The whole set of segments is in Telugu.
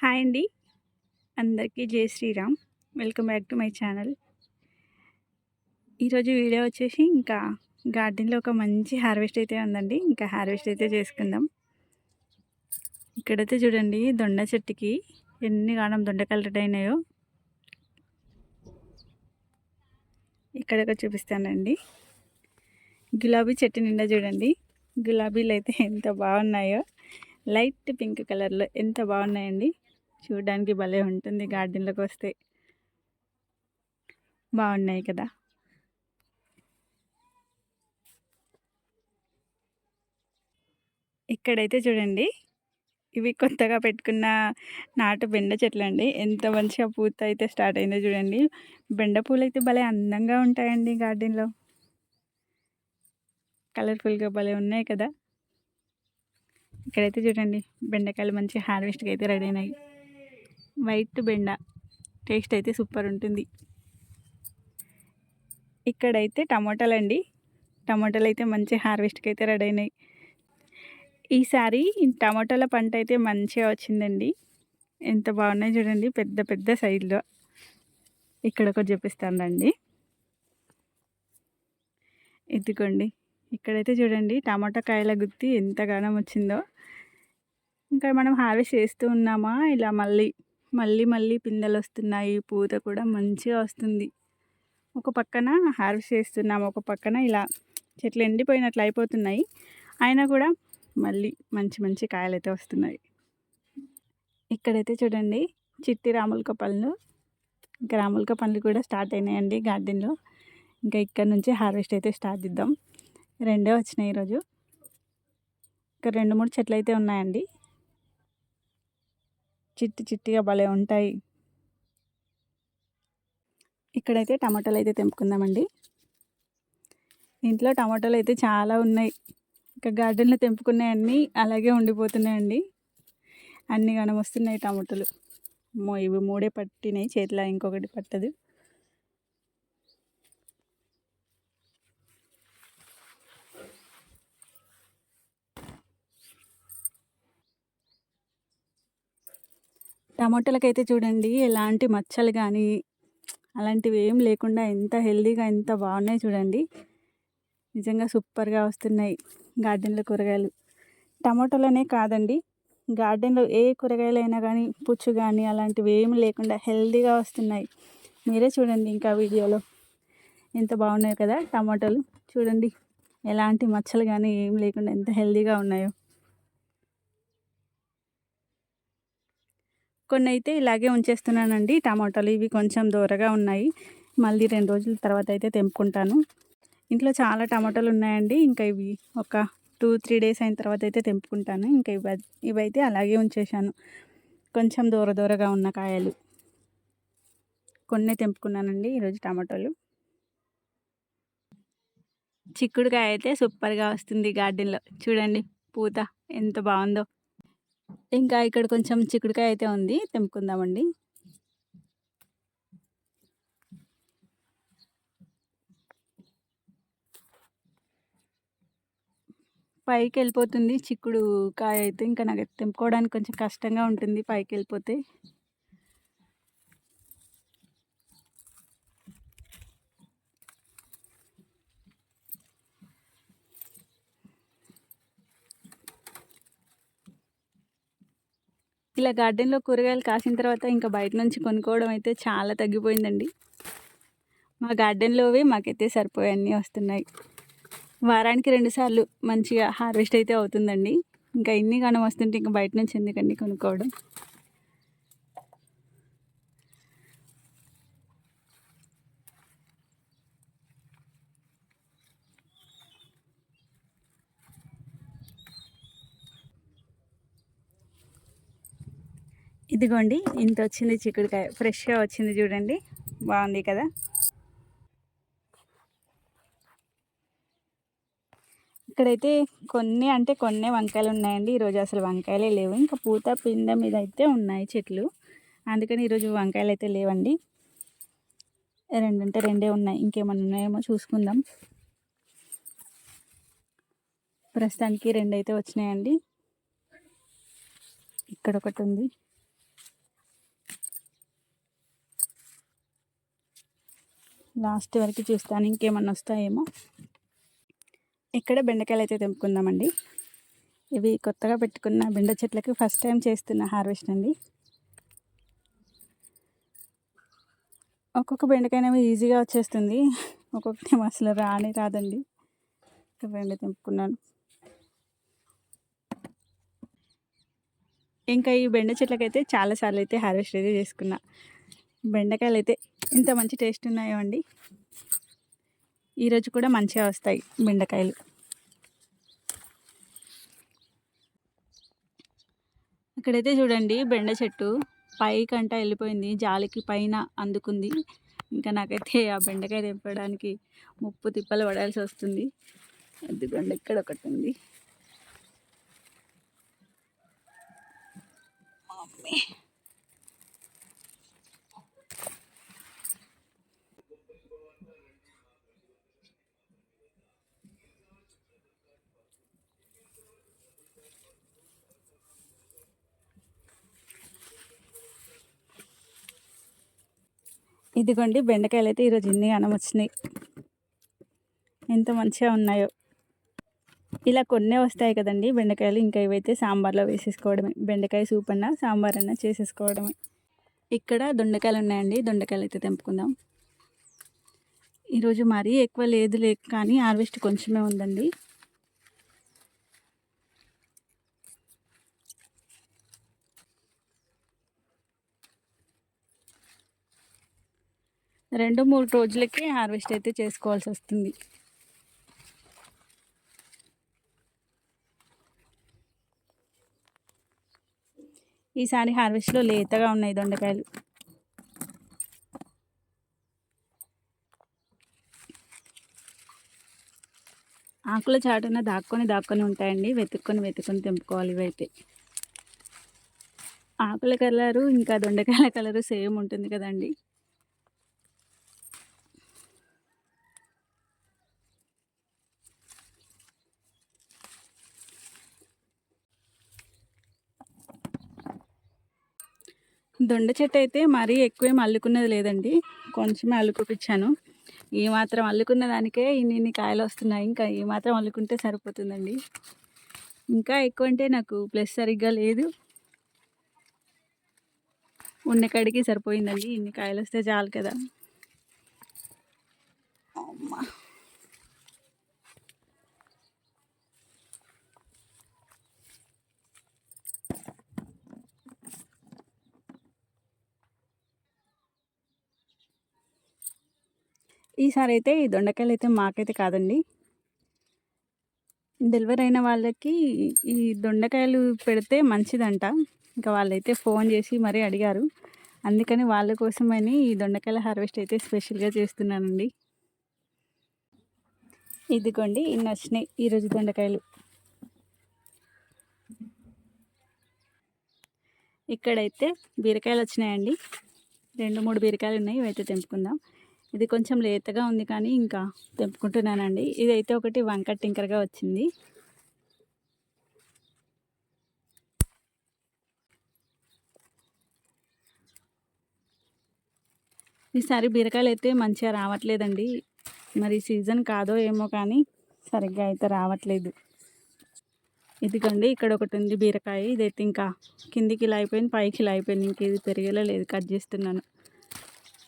హాయ్ అండి. అందరికీ Jai Sriram. Welcome back to my channel. ఈరోజు వీడియో వచ్చేసి ఇంకా గార్డెన్లో ఒక మంచి హార్వెస్ట్ అయితే ఉందండి. ఇంకా హార్వెస్ట్ అయితే చేసుకుందాం. ఇక్కడైతే చూడండి దొండ చెట్టుకి ఎన్ని కాలం దొండకాయలు రెడీ అయినాయో. ఇక్కడ చూపిస్తానండి. గులాబీ చెట్టు నిండా చూడండి. గులాబీలు అయితే ఎంత బాగున్నాయో. లైట్ పింక్ కలర్లో ఎంత బాగున్నాయండి. చూడడానికి భలే ఉంటుంది గార్డెన్లోకి వస్తే బాగున్నాయి కదా. ఇక్కడైతే చూడండి ఇవి కొత్తగా పెట్టుకున్న నాటు బెండ చెట్లు అండి. ఎంత మంచిగా పూత అయితే స్టార్ట్ అయిందో చూడండి. బెండ పూలు అయితే భలే అందంగా ఉంటాయండి గార్డెన్లో. కలర్ఫుల్గా భలే ఉన్నాయి కదా. ఇక్కడైతే చూడండి బెండకాయలు మంచి హార్వెస్ట్గా అయితే రెడీ అయినాయి. వైట్ బెండ. టేస్ట్ అయితే సూపర్ ఉంటుంది. ఇక్కడైతే టమాటాలు అండి టమాటాలు అయితే మంచి హార్వెస్ట్కి అయితే రెడీ అయినాయి. ఈసారి టమాటాల పంట అయితే మంచిగా వచ్చిందండి. ఎంత బాగున్నాయి చూడండి పెద్ద పెద్ద సైజులో. ఇక్కడ ఒకటి చూపిస్తానండి ఎత్తుకోండి ఇక్కడైతే చూడండి టమాటా కాయల గుత్తి ఎంతగానో వచ్చిందో. ఇంకా మనం హార్వెస్ట్ చేస్తూ ఉన్నామా ఇలా మళ్ళీ మళ్ళీ మళ్ళీ పిందెలు వస్తున్నాయి పూత కూడా మంచిగా వస్తుంది. ఒక పక్కన హార్వెస్ట్ చేస్తున్నాము ఒక పక్కన ఇలా చెట్లు ఎండిపోయినట్లు అయిపోతున్నాయి. అయినా కూడా మళ్ళీ మంచి మంచి కాయలు అయితే వస్తున్నాయి. ఇక్కడైతే చూడండి చిట్టి రాములక పళ్ళు. ఇంకా రాములక పళ్ళు కూడా స్టార్ట్ అయినాయండి గార్డెన్లో. ఇంకా ఇక్కడ నుంచి హార్వెస్ట్ అయితే స్టార్ట్ ఇద్దాం రెండే వచ్చినాయి ఈరోజు. ఇంకా రెండు మూడు చెట్లు అయితే ఉన్నాయండి. చిట్టి చిట్టిగా భలే ఉంటాయి. ఇక్కడైతే టమాటాలు అయితే తెంపుకుందామండి. ఇంట్లో టమాటాలు అయితే చాలా ఉన్నాయి. ఇంకా గార్డెన్లో తెంపుకున్నాయన్నీ అన్నీ అలాగే ఉండిపోతున్నాయండి. అన్ని కనమొస్తున్నాయి టమాటాలు. ఇవి మూడే పట్టినాయి చేతిలో ఇంకొకటి పట్టదు. టమాటోలకైతే చూడండి ఎలాంటి మచ్చలు కానీ అలాంటివి ఏం లేకుండా ఎంత హెల్దీగా ఎంత బాగున్నాయి చూడండి. నిజంగా సూపర్గా వస్తున్నాయి గార్డెన్లో కూరగాయలు. టమాటోలనే కాదండి గార్డెన్లో ఏ కూరగాయలు అయినా కానీ పుచ్చు కానీ అలాంటివి ఏం లేకుండా హెల్దీగా వస్తున్నాయి. మీరే చూడండి ఇంకా వీడియోలో ఎంత బాగున్నాయి కదా టమాటోలు. చూడండి ఎలాంటి మచ్చలు కానీ ఏం లేకుండా ఎంత హెల్దీగా ఉన్నాయో. కొన్ని అయితే ఇలాగే ఉంచేస్తున్నానండి. టమాటాలు ఇవి కొంచెం దూరగా ఉన్నాయి. మళ్ళీ రెండు రోజుల తర్వాత అయితే తెంపుకుంటాను. ఇంట్లో చాలా టమాటాలు ఉన్నాయండి. ఇంకా ఇవి ఒక టూ త్రీ డేస్ అయిన తర్వాత అయితే తెంపుకుంటాను. ఇంకా ఇవి ఇవైతే అలాగే ఉంచేశాను. కొంచెం దూర దూరగా ఉన్న కాయలు. కొన్ని తెంపుకున్నానండి ఈరోజు టమాటోలు. చిక్కుడుకాయ అయితే సూపర్గా వస్తుంది గార్డెన్లో. చూడండి పూత ఎంత బాగుందో. ఇంకా ఇక్కడ కొంచెం చిక్కుడుకాయ అయితే ఉంది తెంపుకుందామండి. పైకి వెళ్ళిపోతుంది చిక్కుడు కాయ అయితే ఇంకా నాకు తెంపుకోవడానికి కొంచెం కష్టంగా ఉంటుంది పైకి వెళ్ళిపోతే ఇలా గార్డెన్లో కూరగాయలు కాసిన తర్వాత ఇంకా బయట నుంచి కొనుక్కోవడం అయితే చాలా తగ్గిపోయిందండి. మా గార్డెన్లోవి మాకైతే సరిపోయన్నీ వస్తున్నాయి. వారానికి రెండుసార్లు మంచిగా హార్వెస్ట్ అయితే అవుతుందండి. ఇంకా ఇన్ని కాలం వస్తుంటే ఇంకా బయట నుంచి ఎందుకండి కొనుక్కోవడం? ఇదిగోండి ఇంత వచ్చింది చిక్కుడుకాయ. ఫ్రెష్గా వచ్చింది చూడండి. బాగుంది కదా? ఇక్కడైతే కొన్ని అంటే కొన్ని వంకాయలు ఉన్నాయండి. ఈరోజు అసలు వంకాయలే లేవు. ఇంకా పూత పిండ మీద అయితే ఉన్నాయి చెట్లు. అందుకని ఈరోజు వంకాయలు అయితే లేవండి. రెండంటే రెండే ఉన్నాయి. ఇంకేమన్నా ఉన్నాయేమో చూసుకుందాం. ప్రస్తుతానికి రెండు అయితే వచ్చినాయండి. ఇక్కడ ఒకటి ఉంది. లాస్ట్ వరకు చూస్తాను ఇంకేమన్నా వస్తాయేమో. ఇక్కడ బెండకాయలు అయితే తెంపుకుందామండి. ఇవి కొత్తగా పెట్టుకున్న బెండ చెట్లకి ఫస్ట్ టైం చేస్తున్న హార్వెస్ట్ అండి. ఒక్కొక్క బెండకాయనేమో ఈజీగా వచ్చేస్తుంది. ఒక్కొక్కటి అసలు రాని రాదండి. బెండ తెంపుకున్నాను. ఇంకా ఈ బెండ చెట్లకైతే చాలాసార్లు అయితే హార్వెస్ట్ అయితే చేసుకున్నా. బెండకాయలు అయితే ఇంత మంచి టేస్ట్ ఉన్నాయో అండి. ఈరోజు కూడా మంచిగా వస్తాయి బెండకాయలు. ఇక్కడైతే చూడండి బెండ చెట్టు పైకంట వెళ్ళిపోయింది జాలికి పైన అందుకుంది. ఇంకా నాకైతే ఆ బెండకాయ తెంపడానికి ముప్పు తిప్పలు పడాల్సి వస్తుంది. ఎందుకంటే ఇక్కడ ఒకటి ఉంది. మమ్మీ ఇదిగోండి బెండకాయలు అయితే ఈరోజు ఇన్ని అనం వచ్చినాయి. ఎంత మంచిగా ఉన్నాయో. ఇలా కొన్నే వస్తాయి కదండి బెండకాయలు ఇంకా ఇవైతే సాంబార్లో వేసేసుకోవడమే. బెండకాయ సూప్ అన్న సాంబార్ అన్నా చేసేసుకోవడమే. ఇక్కడ దొండకాయలు ఉన్నాయండి దొండకాయలు అయితే తెంపుకుందాం. ఈరోజు మరీ ఎక్కువ లేదు లేక కానీ హార్వెస్ట్ కొంచెమే ఉందండి. రెండు మూడు రోజులకే హార్వెస్ట్ అయితే చేసుకోవాల్సి వస్తుంది. ఈసారి హార్వెస్ట్లో లేతగా ఉన్నాయి దొండకాయలు. ఆకుల చాటున దాక్కొని దాక్కొని ఉంటాయండి. వెతుక్కొని వెతుక్కొని తెంపుకోవాలి ఇవైతే. ఆకుల కలరు ఇంకా దొండకాయల కలరు సేమ్ ఉంటుంది కదండి. దొండ చెట్టు అయితే మరీ ఎక్కువేం అల్లుకున్నది లేదండి. కొంచెమే అల్లుకుపించాను ఈ మాత్రం అల్లుకున్న దానికే ఇన్ని ఇన్ని కాయలు వస్తున్నాయి. ఇంకా ఈ మాత్రం అల్లుకుంటే సరిపోతుందండి. ఇంకా ఎక్కువ అంటే నాకు ప్లస్ సరిగ్గా లేదు. ఉన్న కాడికి సరిపోయిందండి. ఇన్ని కాయలు వస్తే చాలు కదా. అమ్మా. ఈసారి అయితే ఈ దొండకాయలు అయితే మాకైతే కాదండి. డెలివరీ అయిన వాళ్ళకి ఈ దొండకాయలు పెడితే మంచిదంట. ఇంకా వాళ్ళైతే ఫోన్ చేసి మరీ అడిగారు. అందుకని వాళ్ళ కోసమని ఈ దొండకాయల హార్వెస్ట్ అయితే స్పెషల్గా చేస్తున్నానండి. ఇదిగోండి ఇన్ని వచ్చినాయి ఈరోజు దొండకాయలు. ఇక్కడైతే బీరకాయలు వచ్చినాయండి రెండు మూడు బీరకాయలు ఉన్నాయి ఇవైతే తెంపుకుందాం. ఇది కొంచెం లేతగా ఉంది కానీ ఇంకా తెంపుకుంటున్నానండి. ఇదైతే ఒకటి వంక టింకర్గా వచ్చింది. ఈసారి బీరకాయలు అయితే మంచిగా రావట్లేదండి. మరి సీజన్ కాదో ఏమో కానీ సరిగ్గా అయితే రావట్లేదు. ఇదిగోండి ఇక్కడ ఒకటి ఉంది బీరకాయ. ఇదైతే ఇంకా కిందికి ఇలా అయిపోయింది పైకి ఇలా అయిపోయింది. ఇంక ఇది పెరిగేలా లేదు కట్ చేస్తున్నాను.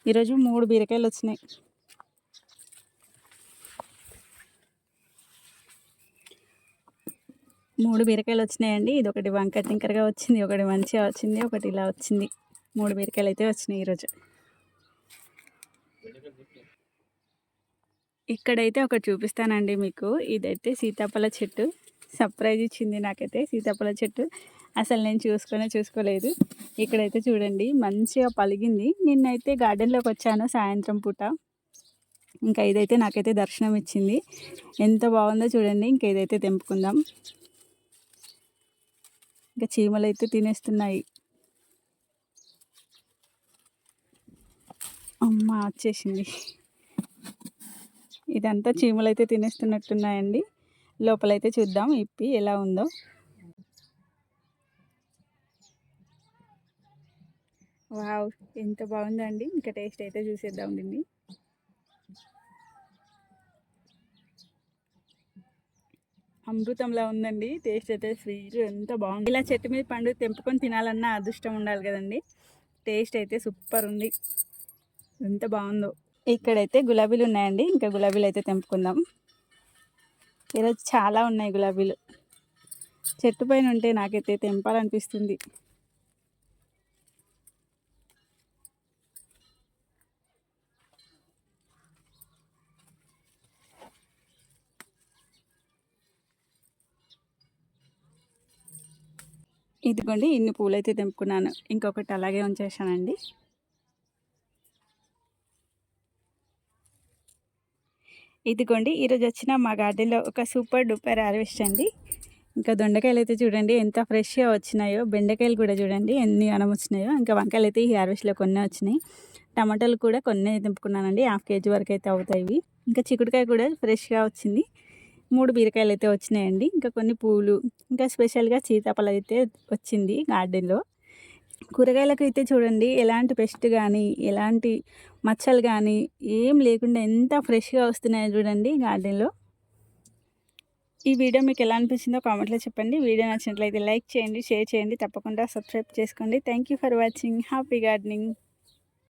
ఈరోజు మూడు బీరకాయలు వచ్చినాయి. మూడు బీరకాయలు వచ్చినాయండి. ఇది ఒకటి వంక టింకర్గా వచ్చింది ఒకటి మంచిగా వచ్చింది ఒకటి ఇలా వచ్చింది. మూడు బీరకాయలు అయితే వచ్చినాయి ఈరోజు. ఇక్కడైతే ఒకటి చూపిస్తానండి మీకు. ఇదైతే సీతాఫల చెట్టు. సర్ప్రైజ్ ఇచ్చింది నాకైతే సీతాఫల చెట్టు. అసలు నేను చూసుకునే చూసుకోలేదు. ఇక్కడైతే చూడండి మంచిగా పలిగింది. నిన్నైతే గార్డెన్లోకి వచ్చాను సాయంత్రం పూట. ఇంకా ఇదైతే నాకైతే దర్శనం ఇచ్చింది. ఎంత బాగుందో చూడండి ఇంకా ఇదైతే తెంపుకుందాం. ఇంకా చీమలు అయితే తినేస్తున్నాయి. అమ్మ వచ్చేసింది. ఇదంతా చీమలు అయితే తినేస్తున్నట్టున్నాయండి. లోపలైతే చూద్దాం ఇప్పి ఎలా ఉందో. వావ్! ఎంత బాగుందండి. ఇంకా టేస్ట్ అయితే చూసేద్దాం దీన్ని. అమృతంలా ఉందండి. టేస్ట్ అయితే స్వీట్ ఎంత బాగుంది. ఇలా చెట్టు మీద పండు తెంపుకొని తినాలన్నా అదృష్టం ఉండాలి కదండి. టేస్ట్ అయితే సూపర్ ఉంది. ఎంత బాగుందో. ఇక్కడైతే గులాబీలు ఉన్నాయండి. ఇంకా గులాబీలు అయితే తెంపుకుందాం. ఈరోజు చాలా ఉన్నాయి గులాబీలు. చెట్టు పైన ఉంటే నాకైతే తెంపాలనిపిస్తుంది. ఇదిగోండి ఇన్ని పూలైతే తెంపుకున్నాను. ఇంకొకటి అలాగే ఉంచేసానండి ఇదిగోండి ఈరోజు వచ్చిన మా గార్డెన్లో ఒక సూపర్ డూపర్ హార్వెస్ట్ అండి. ఇంకా దొండకాయలు అయితే చూడండి ఎంత ఫ్రెష్గా వచ్చినాయో బెండకాయలు కూడా చూడండి ఎన్ని అనం వచ్చినాయో ఇంకా వంకాయలు అయితే ఈ హార్వెస్ట్లో కొన్ని వచ్చినాయి. టమాటాలు కూడా కొన్ని తెంపుకున్నానండి హాఫ్ కేజీ వరకు అయితే అవుతాయి ఇంకా చిక్కుడుకాయ కూడా ఫ్రెష్గా వచ్చింది. మూడు బీరకాయలు అయితే వచ్చినాయండి. ఇంకా కొన్ని పూలు ఇంకా స్పెషల్గా సీతాఫలం అయితే వచ్చింది గార్డెన్లో. కూరగాయలకు అయితే చూడండి ఎలాంటి పెస్ట్ కానీ ఎలాంటి మచ్చలు కానీ ఏం లేకుండా ఎంత ఫ్రెష్గా వస్తున్నాయో చూడండి గార్డెన్లో. ఈ వీడియో మీకు ఎలా అనిపించిందో కామెంట్లో చెప్పండి. వీడియో నచ్చినట్లయితే లైక్ చేయండి షేర్ చేయండి తప్పకుండా సబ్స్క్రైబ్ చేసుకోండి. Thank for watching. Happy gardening.